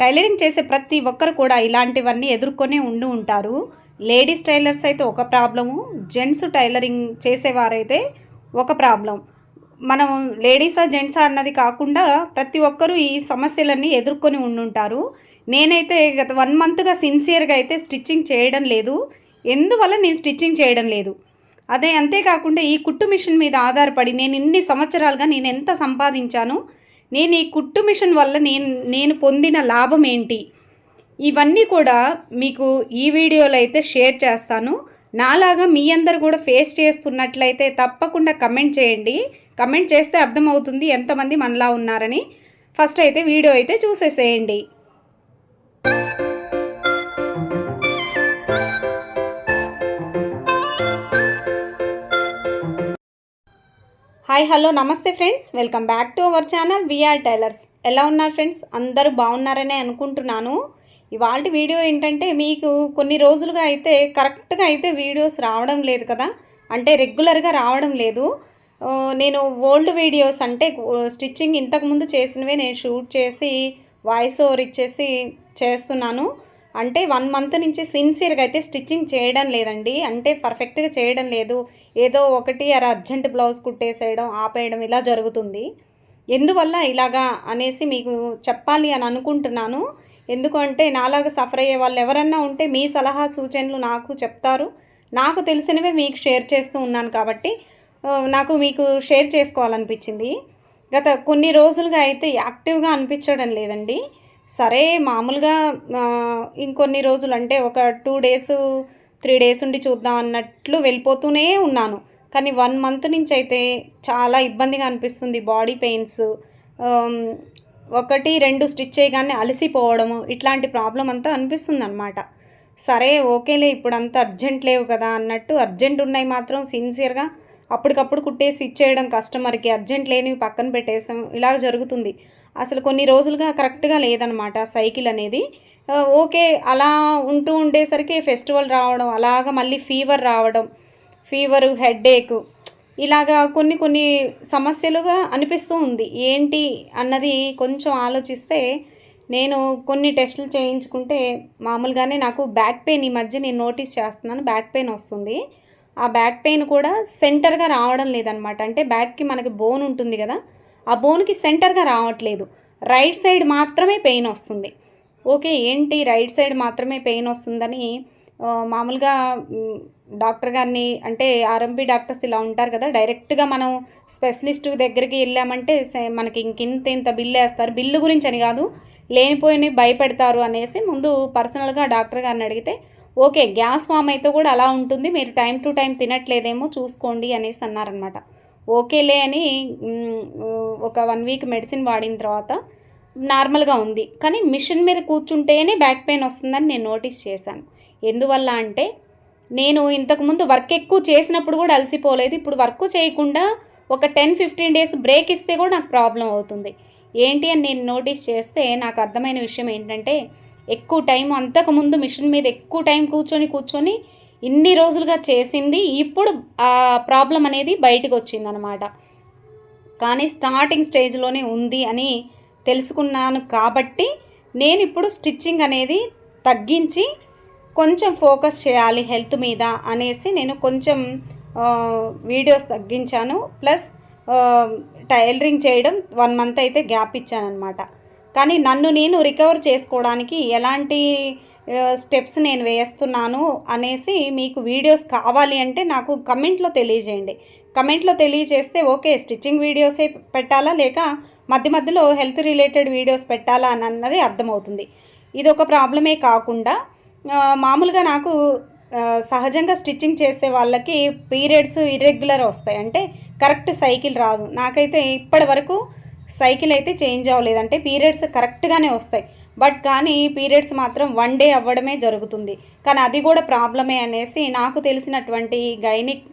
Tailoring చేసే ప్రతి ఒక్కరు కూడా ఇలాంటివన్నీ ఎదుర్కొనే ఉండి ఉంటారు. లేడీస్ టైలర్స్ అయితే ఒక ప్రాబ్లము జెంట్స్ టైలరింగ్ చేసేవారైతే ఒక ప్రాబ్లం. మనం లేడీసా జెంట్సా అన్నది కాకుండా ప్రతి ఒక్కరూ ఈ సమస్యలన్నీ ఎదుర్కొని ఉండుంటారు. నేనైతే గత వన్ మంత్గా సిన్సియర్గా అయితే స్టిచ్చింగ్ చేయడం లేదు. ఎందువల్ల నేను స్టిచ్చింగ్ చేయడం లేదు? అదే అంతేకాకుండా ఈ కుట్టు మిషన్ మీద ఆధారపడి నేను ఇన్ని సంవత్సరాలుగా నేను ఎంత సంపాదించాను? నేను ఈ కుట్టు మిషన్ వల్ల నేను నేను పొందిన లాభం ఏంటి? ఇవన్నీ కూడా మీకు ఈ వీడియోలో అయితే షేర్ చేస్తాను. నాలాగా మీ అందరు కూడా ఫేస్ చేస్తున్నట్లయితే తప్పకుండా కమెంట్ చేయండి. కమెంట్ చేస్తే అర్థమవుతుంది ఎంతమంది మనలా ఉన్నారని. ఫస్ట్ అయితే వీడియో అయితే చూసేసేయండి. హాయ్ హలో నమస్తే friends welcome back to our channel V R tailors ఎలా ఉన్నారు ఫ్రెండ్స్ అందరూ బాగున్నారనే అనుకుంటున్నాను. ఇవాళ వీడియో ఏంటంటే మీకు కొన్ని రోజులుగా అయితే కరెక్ట్గా అయితే వీడియోస్ రావడం లేదు కదా? అంటే రెగ్యులర్గా రావడం లేదు. నేను ఓల్డ్ వీడియోస్ అంటే స్టిచ్చింగ్ ఇంతకుముందు చేసినవే నేను షూట్ చేసి వాయిస్ ఓవర్ ఇచ్చేసి చేస్తున్నాను. అంటే వన్ మంత్ నుంచి సిన్సియర్గా అయితే స్టిచ్చింగ్ చేయడం లేదండి. అంటే పర్ఫెక్ట్గా చేయడం లేదు. ఏదో ఒకటి అర అర్జెంట్ బ్లౌజ్ కుట్టేసేయడం ఆపేయడం ఇలా జరుగుతుంది. ఎందువల్ల ఇలాగా అనేసి మీకు చెప్పాలి అని అనుకుంటున్నాను. ఎందుకంటే నాలాగా సఫర్ అయ్యే వాళ్ళు ఎవరన్నా ఉంటే మీ సలహా సూచనలు నాకు చెప్తారు. నాకు తెలిసినవే మీకు షేర్ చేస్తూ ఉన్నాను కాబట్టి నాకు మీకు షేర్ చేసుకోవాలనిపించింది. గత కొన్ని రోజులుగా అయితే యాక్టివ్గా అనిపించడం లేదండి. సరే మామూలుగా ఇంకొన్ని రోజులు అంటే ఒక టూ డేస్ త్రీ డేస్ ఉండి చూద్దాం అన్నట్లు వెళ్ళిపోతూనే ఉన్నాను. కానీ వన్ మంత్ నుంచి అయితే చాలా ఇబ్బందిగా అనిపిస్తుంది బాడీ పెయిన్స్. ఒకటి రెండు స్టిచ్ చేయగానే అలసిపోవడము ఇట్లాంటి ప్రాబ్లం అంతా అనిపిస్తుంది అనమాట సరే ఓకేలే ఇప్పుడు అంత అర్జెంట్ లేవు కదా అన్నట్టు అర్జెంట్ ఉన్నాయి మాత్రం సిన్సియర్గా అప్పటికప్పుడు కుట్టేసి ఇచ్చేయడం కస్టమర్కి అర్జెంట్ లేనివి పక్కన పెట్టేసాం ఇలా జరుగుతుంది. అసలు కొన్ని రోజులుగా కరెక్ట్గా లేదనమాట సైకిల్ అనేది. ఓకే అలా ఉంటూ ఉండేసరికి ఫెస్టివల్ రావడం అలాగా మళ్ళీ ఫీవర్ రావడం ఫీవరు హెడ్ఏక్ ఇలాగా కొన్ని కొన్ని సమస్యలుగా అనిపిస్తూ ఉంది. ఏంటి అన్నది కొంచెం ఆలోచిస్తే నేను కొన్ని టెస్టులు చేయించుకుంటే మామూలుగానే నాకు బ్యాక్ పెయిన్ ఈ మధ్య నేను నోటీస్ చేస్తున్నాను బ్యాక్ పెయిన్ వస్తుంది. ఆ బ్యాక్ పెయిన్ కూడా సెంటర్గా రావడం లేదనమాట. అంటే బ్యాక్కి మనకి బోన్ ఉంటుంది కదా ఆ బోన్కి సెంటర్గా రావట్లేదు. రైట్ సైడ్ మాత్రమే పెయిన్ వస్తుంది. ఓకే ఏంటి రైట్ సైడ్ మాత్రమే పెయిన్ వస్తుందని మామూలుగా డాక్టర్ గారిని అంటే ఆర్ఎంపీ డాక్టర్స్ ఇలా ఉంటారు కదా డైరెక్ట్గా మనం స్పెషలిస్ట్ దగ్గరికి వెళ్ళామంటే మనకి ఇంకింత ఇంత బిల్లు వేస్తారు. బిల్లు గురించి అని కాదు లేనిపోయినవి భయపెడతారు అనేసి ముందు పర్సనల్గా డాక్టర్ గారిని అడిగితే ఓకే గ్యాస్ ఫామ్ అయితే కూడా అలా ఉంటుంది మీరు టైం టు టైం తినట్లేదేమో చూసుకోండి అనేసి అన్నారనమాట ఓకేలే అని ఒక వన్ వీక్ మెడిసిన్ వాడిన తర్వాత నార్మల్గా ఉంది. కానీ మిషన్ మీద కూర్చుంటేనే బ్యాక్ పెయిన్ వస్తుందని నేను నోటీస్ చేశాను. ఎందువల్ల అంటే నేను ఇంతకుముందు వర్క్ ఎక్కువ చేసినప్పుడు కూడా అలసిపోలేదు. ఇప్పుడు వర్క్ చేయకుండా ఒక టెన్ ఫిఫ్టీన్ డేస్ బ్రేక్ ఇస్తే కూడా నాకు ప్రాబ్లం అవుతుంది. ఏంటి అని నేను నోటీస్ చేస్తే నాకు అర్థమైన విషయం ఏంటంటే ఎక్కువ టైం అంతకుముందు మిషన్ మీద ఎక్కువ టైం కూర్చొని కూర్చొని ఇన్ని రోజులుగా చేసింది. ఇప్పుడు ఆ ప్రాబ్లం అనేది బయటకు వచ్చిందనమాట. కానీ స్టార్టింగ్ స్టేజ్లోనే ఉంది అని తెలుసుకున్నాను కాబట్టి నేను ఇప్పుడు స్టిచ్చింగ్ అనేది తగ్గించి కొంచెం ఫోకస్ చేయాలి హెల్త్ మీద అనేసి నేను కొంచెం వీడియోస్ తగ్గించాను. ప్లస్ టైలరింగ్ చేయడం వన్ మంత్ అయితే గ్యాప్ ఇచ్చానమాట కానీ నన్ను నేను రికవర్ చేసుకోవడానికి ఎలాంటి స్టెప్స్ నేను వేస్తున్నాను అనేసి మీకు వీడియోస్ కావాలి అంటే నాకు కమెంట్లో తెలియజేయండి. కమెంట్లో తెలియజేస్తే ఓకే స్టిచ్చింగ్ వీడియోసే పెట్టాలా లేక మధ్య మధ్యలో హెల్త్ రిలేటెడ్ వీడియోస్ పెట్టాలా అని అన్నది అర్థమవుతుంది. ఇది ఒక ప్రాబ్లమే కాకుండా మామూలుగా నాకు సహజంగా స్టిచ్చింగ్ చేసే వాళ్ళకి పీరియడ్స్ ఇర్రెగ్యులర్ వస్తాయి. అంటే కరెక్ట్ సైకిల్ రాదు. నాకైతే ఇప్పటి వరకు సైకిల్ అయితే చేంజ్ అవ్వలేదు. అంటే పీరియడ్స్ కరెక్ట్గానే వస్తాయి. బట్ కానీ పీరియడ్స్ మాత్రం వన్ డే అవ్వడమే జరుగుతుంది. కానీ అది కూడా ప్రాబ్లమే అనేసి నాకు తెలిసినటువంటి గైనిక్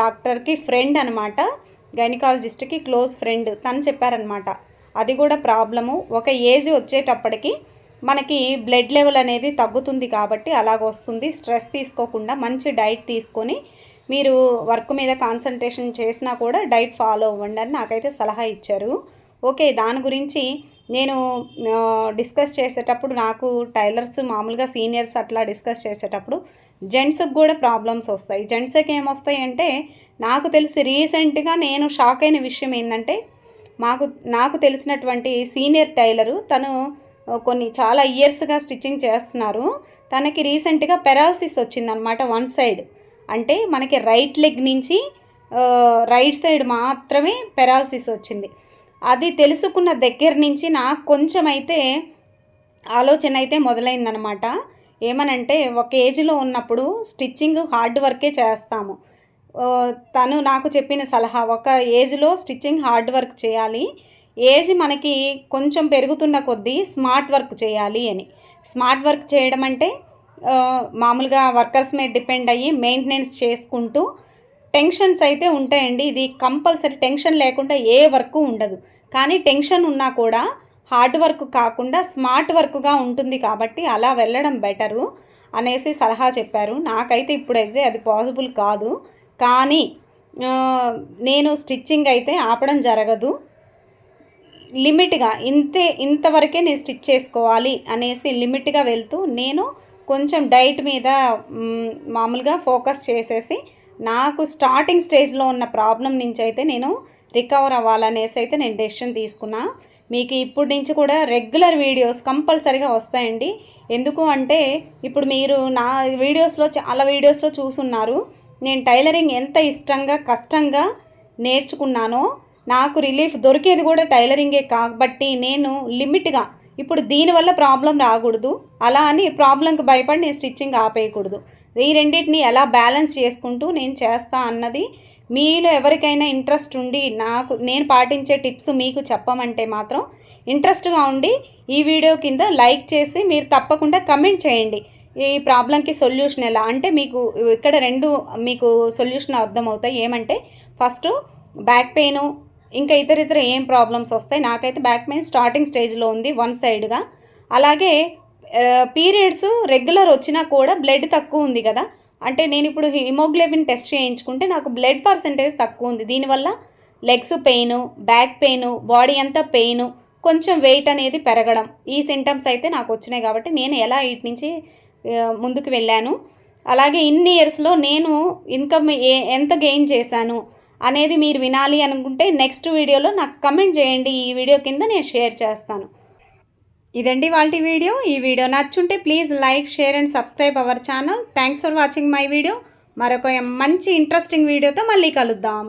డాక్టర్కి ఫ్రెండ్ అనమాట గైనకాలజిస్ట్కి క్లోజ్ ఫ్రెండ్ తను చెప్పారనమాట అది కూడా ప్రాబ్లము. ఒక ఏజ్ వచ్చేటప్పటికి మనకి బ్లడ్ లెవెల్ అనేది తగ్గుతుంది కాబట్టి అలాగ వస్తుంది స్ట్రెస్ తీసుకోకుండా మంచి డైట్ తీసుకొని మీరు వర్క్ మీద కాన్సన్ట్రేషన్ చేసినా కూడా డైట్ ఫాలో అవ్వండి అని నాకైతే సలహా ఇచ్చారు. ఓకే దాని గురించి నేను డిస్కస్ చేసేటప్పుడు నాకు టైలర్స్ మామూలుగా సీనియర్స్ అట్లా డిస్కస్ చేసేటప్పుడు జెంట్స్కి కూడా ప్రాబ్లమ్స్ వస్తాయి. జెంట్స్కి ఏమొస్తాయి అంటే నాకు తెలిసి రీసెంట్గా నేను షాక్ అయిన విషయం ఏంటంటే మాకు నాకు తెలిసినటువంటి సీనియర్ టైలరు తను కొన్ని చాలా ఇయర్స్గా స్టిచ్చింగ్ చేస్తున్నారు. తనకి రీసెంట్గా పెరాలసిస్ వచ్చిందనమాట వన్ సైడ్ అంటే మనకి రైట్ లెగ్ నుంచి రైట్ సైడ్ మాత్రమే పెరాలసిస్ వచ్చింది. అది తెలుసుకున్న దగ్గర నుంచి నాకు కొంచెం అయితే ఆలోచన అయితే మొదలైందనమాట ఏమనంటే ఒక ఏజ్లో ఉన్నప్పుడు స్టిచ్చింగ్ హార్డ్ వర్కే చేస్తాము. తను నాకు చెప్పిన సలహా ఒక ఏజ్లో స్టిచ్చింగ్ హార్డ్ వర్క్ చేయాలి. ఏజ్ మనకి కొంచెం పెరుగుతున్న కొద్దీ స్మార్ట్ వర్క్ చేయాలి అని. స్మార్ట్ వర్క్ చేయడం అంటే మామూలుగా వర్కర్స్ మీద డిపెండ్ అయ్యి మెయింటెనెన్స్ చేసుకుంటూ టెన్షన్స్ అయితే ఉంటాయండి. ఇది కంపల్సరీ టెన్షన్ లేకుండా ఏ వర్క్ ఉండదు. కానీ టెన్షన్ ఉన్నా కూడా హార్డ్ వర్క్ కాకుండా స్మార్ట్ వర్క్గా ఉంటుంది కాబట్టి అలా వెళ్ళడం బెటరు అనేసి సలహా చెప్పారు. నాకైతే ఇప్పుడైతే అది పాసిబుల్ కాదు. కానీ నేను స్టిచ్చింగ్ అయితే ఆపడం జరగదు. లిమిట్గా ఇంతే ఇంతవరకే నేను స్టిచ్ చేసుకోవాలి అనేసి లిమిట్గా వెళ్తూ నేను కొంచెం డైట్ మీద మామూలుగా ఫోకస్ చేసేసి నాకు స్టార్టింగ్ స్టేజ్లో ఉన్న ప్రాబ్లం నుంచి అయితే నేను రికవర్ అవ్వాలనేసి అయితే నేను డెసిషన్ తీసుకున్నా. మీకు ఇప్పటి నుంచి కూడా రెగ్యులర్ వీడియోస్ కంపల్సరిగా వస్తాయండి. ఎందుకు అంటే ఇప్పుడు మీరు నా వీడియోస్లో చాలా వీడియోస్లో చూసున్నారు. నేను టైలరింగ్ ఎంత ఇష్టంగా కష్టంగా నేర్చుకున్నానో నాకు రిలీఫ్ దొరికేది కూడా టైలరింగే కాబట్టి నేను లిమిట్గా ఇప్పుడు దీనివల్ల ప్రాబ్లం రాకూడదు. అలా అని ప్రాబ్లంకి భయపడి నేను స్టిచ్చింగ్ ఆపేయకూడదు. ఈ రెండింటిని ఎలా బ్యాలెన్స్ చేసుకుంటూ నేను చేస్తా అన్నది మీలో ఎవరికైనా ఇంట్రెస్ట్ ఉండి నాకు నేను పాటించే టిప్స్ మీకు చెప్పమంటే మాత్రం ఇంట్రెస్ట్గా ఉండి ఈ వీడియో కింద లైక్ చేసి మీరు తప్పకుండా కమెంట్ చేయండి. ఈ ప్రాబ్లంకి సొల్యూషన్ ఎలా? అంటే మీకు ఇక్కడ రెండు మీకు సొల్యూషన్ అర్థమవుతాయి. ఏమంటే ఫస్ట్ బ్యాక్ పెయిన్ ఇంకా ఇతర ఇతర ఏం ప్రాబ్లమ్స్ వస్తాయి? నాకైతే బ్యాక్ పెయిన్ స్టార్టింగ్ స్టేజ్లో ఉంది వన్ సైడ్గా. అలాగే పీరియడ్స్ రెగ్యులర్ వచ్చినా కూడా బ్లడ్ తక్కువ ఉంది కదా. అంటే నేను ఇప్పుడు హిమోగ్లోబిన్ టెస్ట్ చేయించుకుంటే నాకు బ్లడ్ పర్సంటేజ్ తక్కువ ఉంది. దీనివల్ల legs pain back pain body అంతా పెయిన్ కొంచెం వెయిట్ అనేది పెరగడం ఈ సింటమ్స్ అయితే నాకు వచ్చినాయి కాబట్టి నేను ఎలా వీటి నుంచి ముందుకు వెళ్ళాను. అలాగే ఇన్ని ఇయర్స్లో నేను ఇన్కమ్ ఏ ఎంత గెయిన్ చేశాను అనేది మీరు వినాలి అనుకుంటే నెక్స్ట్ వీడియోలో నాకు కమెంట్ చేయండి. ఈ వీడియో కింద నేను షేర్ చేస్తాను. ఇదండి వాళ్ళ వీడియో. ఈ video నచ్చుంటే please like share and subscribe our channel. Thanks for watching my video మరొక మంచి ఇంట్రెస్టింగ్ వీడియోతో మళ్ళీ కలుద్దాం.